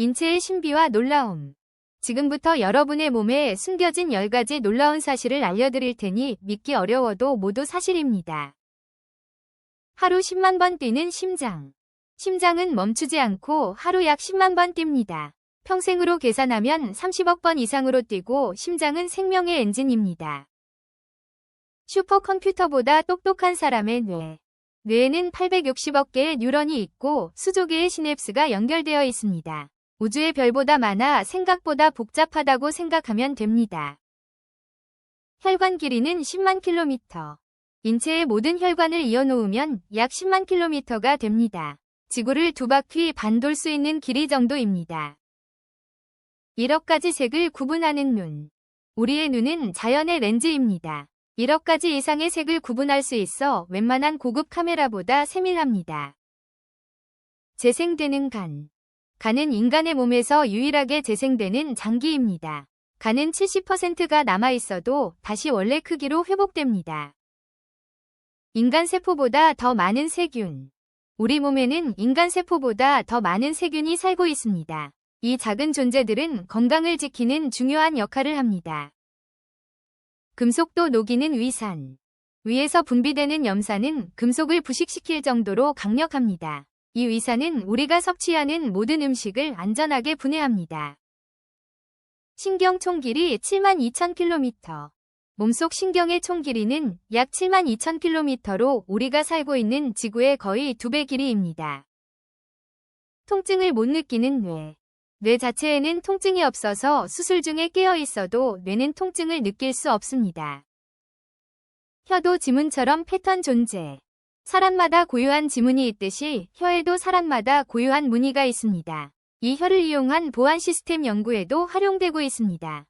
인체의 신비와 놀라움. 지금부터 여러분의 몸에 숨겨진 10가지 놀라운 사실을 알려드릴 테니 믿기 어려워도 모두 사실입니다. 하루 10만 번 뛰는 심장. 심장은 멈추지 않고 하루 약 10만 번 뜁니다. 평생으로 계산하면 30억 번 이상으로 뛰고 심장은 생명의 엔진입니다. 슈퍼컴퓨터보다 똑똑한 사람의 뇌. 뇌에는 860억 개의 뉴런이 있고 수조 개의 시냅스가 연결되어 있습니다. 우주의 별보다 많아 생각보다 복잡하다고 생각하면 됩니다. 혈관 길이는 10만 킬로미터. 인체의 모든 혈관을 이어놓으면 약 10만 킬로미터가 됩니다. 지구를 두 바퀴 반 돌 수 있는 길이 정도입니다. 1억 가지 색을 구분하는 눈. 우리의 눈은 자연의 렌즈입니다. 1억 가지 이상의 색을 구분할 수 있어 웬만한 고급 카메라보다 세밀합니다. 재생되는 간. 간은 인간의 몸에서 유일하게 재생되는 장기입니다. 간은 70%가 남아있어도 다시 원래 크기로 회복됩니다. 인간 세포보다 더 많은 세균. 우리 몸에는 인간 세포보다 더 많은 세균이 살고 있습니다. 이 작은 존재들은 건강을 지키는 중요한 역할을 합니다. 금속도 녹이는 위산. 위에서 분비되는 염산은 금속을 부식시킬 정도로 강력합니다. 이 위산은 우리가 섭취하는 모든 음식을 안전하게 분해합니다. 신경 총 길이 7만 2천 킬로미터. 몸속 신경의 총 길이는 약 7만 2천 킬로미터로 우리가 살고 있는 지구의 거의 두 배 길이입니다. 통증을 못 느끼는 뇌. 뇌 자체에는 통증이 없어서 수술 중에 깨어 있어도 뇌는 통증을 느낄 수 없습니다. 혀도 지문처럼 패턴 존재. 사람마다 고유한 지문이 있듯이 혀에도 사람마다 고유한 무늬가 있습니다. 이 혀를 이용한 보안 시스템 연구에도 활용되고 있습니다.